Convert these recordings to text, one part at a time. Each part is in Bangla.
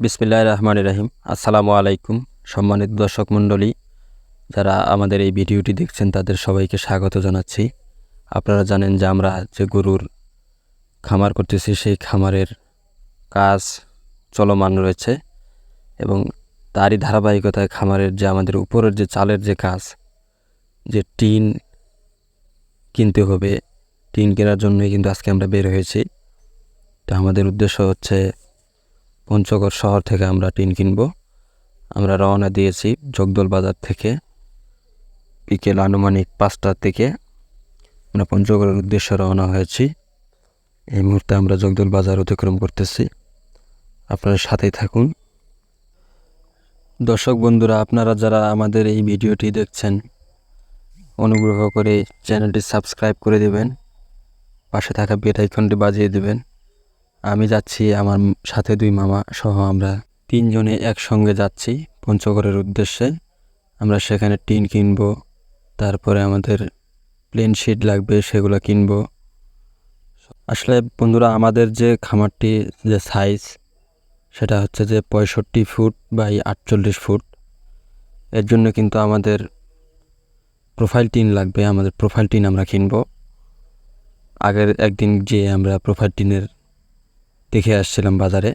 বিসমিল্লাহ রহমান রাহিম। আসসালামু আলাইকুম সম্মানিত দর্শক মণ্ডলী, যারা আমাদের এই ভিডিওটি দেখছেন তাদের সবাইকে স্বাগত জানাচ্ছি। আপনারা জানেন যে আমরা যে গরুর খামার করতেছি, সেই খামারের কাজ চলমান রয়েছে এবং তারই ধারাবাহিকতায় খামারের যে আমাদের উপরের যে চালের যে কাজ, যে টিন কিনতে হবে, টিন কেনার জন্যই কিন্তু আজকে আমরা বের হয়েছি। তো আমাদের উদ্দেশ্য হচ্ছে পঞ্চগড় শহর থেকে আমরা টিন কিনব। আমরা রওনা দিয়েছি জগদল বাজার থেকে, বিকেল আনুমানিক পাঁচটার থেকে আমরা পঞ্চগড়ের উদ্দেশ্যে রওনা হয়েছি। এই মুহূর্তে আমরা জগদল বাজার অতিক্রম করতেছি। আপনারা সাথেই থাকুন। দর্শক বন্ধুরা, আপনারা যারা আমাদের এই ভিডিওটি দেখছেন, অনুগ্রহ করে চ্যানেলটি সাবস্ক্রাইব করে দেবেন। পাশে থাকা বেল আইকনটি বাজিয়ে দেবেন। আমি যাচ্ছি, আমার সাথে দুই মামা সহ আমরা তিনজনে একসঙ্গে যাচ্ছি পঞ্চগড়ের উদ্দেশ্যে। আমরা সেখানে টিন কিনব, তারপরে আমাদের প্লেন শিট লাগবে, সেগুলো কিনব। আসলে বন্ধুরা, আমাদের যে খামারটি, যে সাইজ সেটা হচ্ছে যে পঁয়ষট্টি ফুট বাই আটচল্লিশ ফুট। এর জন্য কিন্তু আমাদের প্রোফাইল টিন লাগবে, আমাদের প্রোফাইল টিন আমরা কিনব। আগের একদিন যে আমরা প্রোফাইল টিনের দেখে আসছিলাম বাজারে।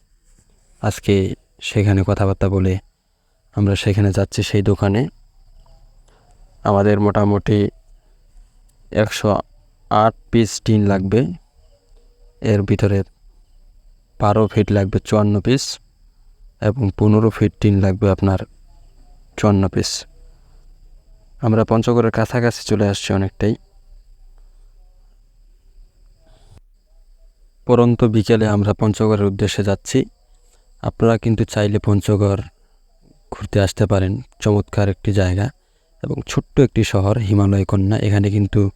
আজকে সেখানে কথাবার্তা বলে আমরা সেখানে যাচ্ছি সেই দোকানে। আমাদের মোটামুটি একশো আট পিস টিন লাগবে। এর ভিতরে বারো ফিট লাগবে চুয়ান্ন পিস এবং পনেরো ফিট টিন লাগবে আপনার চুয়ান্ন পিস আমরা পঞ্চগড়ের কাছাকাছি চলে আসছি অনেকটাই। পরন্ত বিকেলে আমরা পঞ্চগড়ের উদ্দেশ্যে যাচ্ছি। আপনারা কিন্তু চাইলে পঞ্চগড় ঘুরতে আসতে পারেন। চমৎকার একটি জায়গা এবং ছোট্ট একটি শহর, হিমালয় কন্যা। এখানে কিন্তু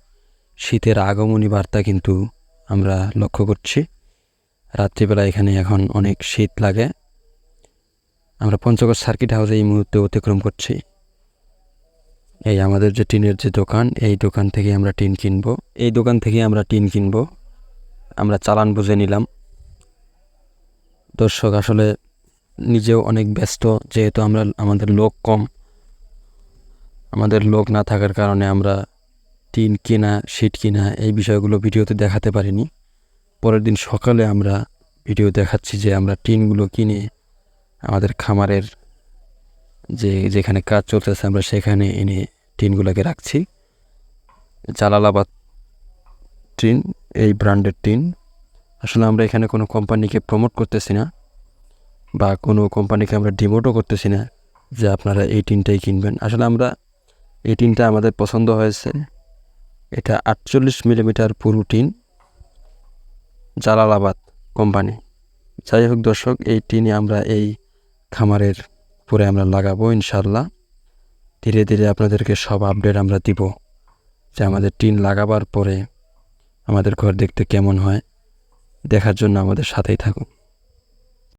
শীতের আগমনী বার্তা কিন্তু আমরা লক্ষ্য করছি। রাত্রিবেলা এখানে এখন অনেক শীত লাগে। আমরা পঞ্চগড় সার্কিট হাউসে এই মুহূর্তে অতিক্রম করছি। এই আমাদের যে টিনের যে দোকান, এই দোকান থেকে আমরা টিন কিনবো। এই দোকান থেকে আমরা টিন কিনবো। আমরা চালান বুঝে নিলাম। দর্শক, আসলে নিজেও অনেক ব্যস্ত, যেহেতু আমরা, আমাদের লোক কম। আমাদের লোক না থাকার কারণে আমরা টিন কেনা, শিট কিনা এই বিষয়গুলো ভিডিওতে দেখাতে পারিনি। পরের দিন সকালে আমরা ভিডিও দেখাচ্ছি যে আমরা টিনগুলো কিনে আমাদের খামারের যে, যেখানে কাজ চলতেছে, আমরা সেখানে এনে টিনগুলোকে রাখছি। জালালাবাদ টিন এই ব্র্যান্ডের টিন। আসলে আমরা এখানে কোনো কোম্পানিকে প্রমোট করতেছি না বা কোনো কোম্পানিকে আমরা ডিমোটও করতেছি না যে আপনারা এই টিনটাই কিনবেন। আসলে আমরা এই টিনটা আমাদের পছন্দ হয়েছে। এটা আটচল্লিশ মিলিমিটার পুরু টিন জালালাবাদ কোম্পানি। যাই হোক দর্শক, এই টিনে আমরা এই খামারের পরে আমরা লাগাবো ইনশাল্লাহ ধীরে ধীরে আপনাদেরকে সব আপডেট আমরা দিব যে আমাদের টিন লাগাবার পরে আমাদের ঘর দেখতে কেমন হয় দেখার জন্য আমাদের সাথেই থাকুন।